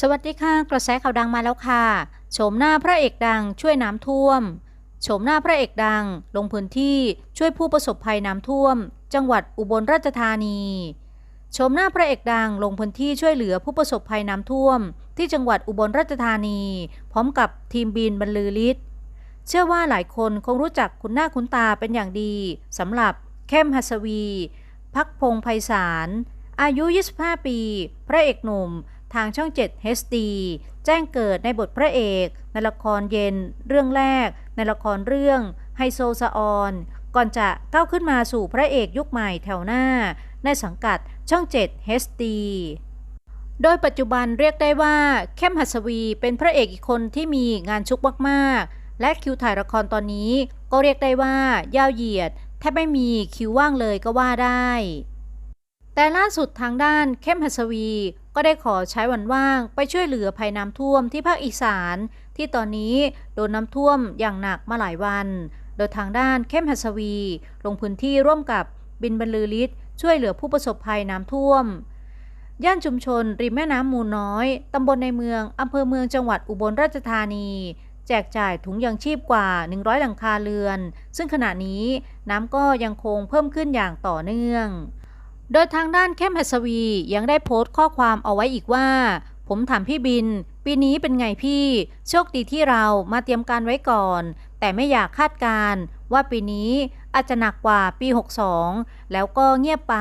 สวัสดีค่ะกระแสข่าวดังมาแล้วค่ะโฉมหน้าพระเอกดังช่วยน้ำท่วมโฉมหน้าพระเอกดังลงพื้นที่ช่วยผู้ประสบภัยน้ำท่วม จังหวัดอุบลราชธานีโฉมหน้าพระเอกดังลงพื้นที่ช่วยเหลือผู้ประสบภัยน้ำท่วม ที่จังหวัดอุบลราชธานี พร้อมกับทีมบินบรรลือฤทธิ์เชื่อว่าหลายคนคงรู้จักคุณหน้าคุณตาเป็นอย่างดีสำหรับเข้มหัสวี พักพงไพศาลอายุ 25 ปี พระเอกหนุ่ม ทางช่อง 7 HD แจ้งเกิดในบทพระเอก ในละครเย็น เรื่องแรก ในละครเรื่องไฮโซสะออน ก่อนจะก้าวขึ้นมาสู่พระเอกยุคใหม่แถวหน้า ในสังกัดช่อง 7 HD โดยปัจจุบันเรียกได้ว่าเข้มหัสวีเป็นพระเอกอีกคนที่มีงานชุกมากๆ และคิวถ่ายละครตอนนี้ก็เรียกได้ว่ายาวเหยียดแทบไม่มีคิวว่างเลยก็ว่าได้ แต่ล่าสุดทางด้านเข้มหัสวี ก็ได้ขอใช้วันว่างไปช่วยเหลือภัยน้ำท่วมที่ภาคอีสาน ที่ตอนนี้โดนน้ำท่วมอย่างหนักมาหลายวัน โดยทางด้านเข้มหัสวี ลงพื้นที่ร่วมกับบินบรรลือฤทธิ์ช่วยเหลือผู้ประสบภัยน้ำท่วม ย่านชุมชน ริมแม่น้ำมูลน้อย ตำบลในเมืองอำเภอเมืองจังหวัดอุบลราชธานี แจกจ่ายถุงยังชีพกว่า 100 หลังคาเรือน ซึ่งขณะนี้น้ำก็ยังคงเพิ่มขึ้นอย่างต่อเนื่อง โดยทางด้านเข้มหัสวียังได้โพสต์ข้อความเอาไว้อีกว่า ผมถามพี่บิน ปีนี้เป็นไงพี่ โชคดีที่เรามาเตรียมการไว้ก่อน แต่ไม่อยากคาดการณ์ว่าปีนี้อาจจะหนักกว่าปี 62 แล้วก็เงียบไป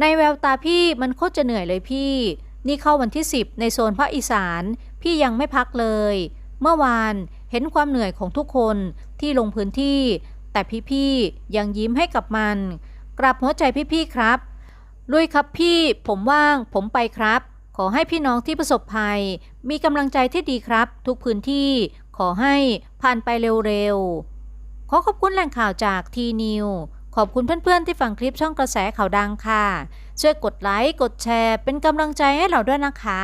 ในแววตาพี่มันโคตรจะเหนื่อยเลยพี่ นี่เข้าวันที่ 10 ในโซนภาคอีสาน พี่ยังไม่พักเลย เมื่อวานเห็นความเหนื่อยของทุกคนที่ลงพื้นที่ แต่พี่ๆยังยิ้มให้กับมัน กราบหัวใจพี่ๆครับลุยครับพี่ผมว่าง ผมไปครับ ขอให้พี่น้องที่ประสบภัย มีกำลังใจที่ดีครับ ทุกพื้นที่ขอให้ผ่านไปเร็วๆ ขอขอบคุณแหล่งข่าวจากทีนิวขอบคุณเพื่อนๆที่ฟังคลิปช่องกระแสข่าวดังค่ะ ช่วยกดไลค์ กดแชร์ เป็นกำลังใจให้เราด้วยนะคะ